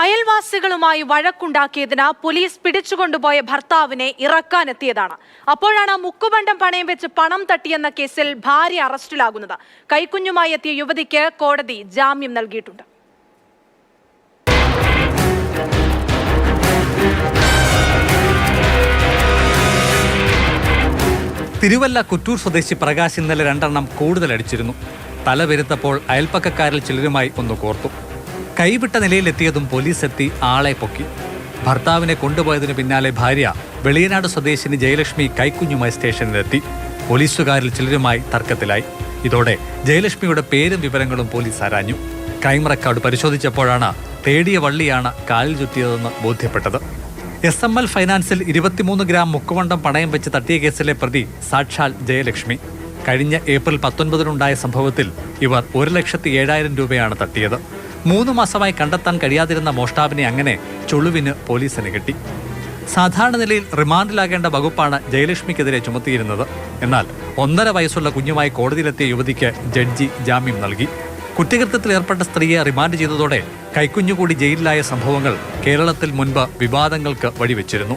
അയൽവാസികളുമായി വഴക്കുണ്ടാക്കിയതിന് police പിടിച്ചുകൊണ്ടുപോയ ഭർത്താവിനെ ഇറക്കാനെത്തിയതാണ്. അപ്പോഴാണ് മുക്കുബണ്ടം പണയം വെച്ച് പണം തട്ടിയെന്ന കേസിൽ ഭാര്യ അറസ്റ്റിലാകുന്നത്. കൈക്കുഞ്ഞുമായി എത്തിയ യുവതിക്ക് കോടതി ജാമ്യം നൽകിയിട്ടുണ്ട്. തിരുവല്ല കുറ്റൂർ സ്വദേശി പ്രകാശ് ഇന്നലെ രണ്ടെണ്ണം കൂടുതൽ അടിച്ചിരുന്നു തല വരുത്തപ്പോൾ അയൽപ്പക്കക്കാരിൽ ചിലരുമായി ഒന്ന് കോർത്തു. കൈവിട്ട നിലയിലെത്തിയതും പോലീസ് എത്തി ആളെ പൊക്കി. ഭർത്താവിനെ കൊണ്ടുപോയതിനു പിന്നാലെ ഭാര്യ വെളിയനാട് സ്വദേശിനി ജയലക്ഷ്മി കൈക്കുഞ്ഞുമായി സ്റ്റേഷനിലെത്തി. പോലീസുകാരിൽ ചിലരുമായി തർക്കത്തിലായി. ഇതോടെ ജയലക്ഷ്മിയുടെ പേരും വിവരങ്ങളും പോലീസ് ആരാഞ്ഞു. ക്രൈം റെക്കോർഡ് പരിശോധിച്ചപ്പോഴാണ് തേടിയ വള്ളിയാണ് കാലിൽ ചുറ്റിയതെന്ന് ബോധ്യപ്പെട്ടത്. എസ് എം എൽ ഫൈനാൻസിൽ ഇരുപത്തിമൂന്ന് ഗ്രാം മുക്കുവണ്ടം പണയം വെച്ച് തട്ടിയ കേസിലെ പ്രതി സാക്ഷാൽ ജയലക്ഷ്മി. കഴിഞ്ഞ ഏപ്രിൽ പത്തൊൻപതിനുണ്ടായ സംഭവത്തിൽ ഇവർ ഒരു ലക്ഷത്തി ഏഴായിരം രൂപയാണ് തട്ടിയത്. മൂന്ന് മാസമായി കണ്ടെത്താൻ കഴിയാതിരുന്ന മോഷ്ടാവിനെ അങ്ങനെ ചുളുവിന് പോലീസിന് കിട്ടി. സാധാരണ നിലയിൽ റിമാൻഡിലാകേണ്ട വകുപ്പാണ് ജയലക്ഷ്മിക്കെതിരെ ചുമത്തിയിരുന്നത്. എന്നാൽ ഒന്നര വയസ്സുള്ള കുഞ്ഞുമായി കോടതിയിലെത്തിയ യുവതിക്ക് ജഡ്ജി ജാമ്യം നൽകി. കുറ്റകൃത്യത്തിൽ ഏർപ്പെട്ട സ്ത്രീയെ റിമാൻഡ് ചെയ്തതോടെ കൈക്കുഞ്ഞുകൂടി ജയിലിലായ സംഭവങ്ങൾ കേരളത്തിൽ മുൻപ് വിവാദങ്ങൾക്ക് വഴിവെച്ചിരുന്നു.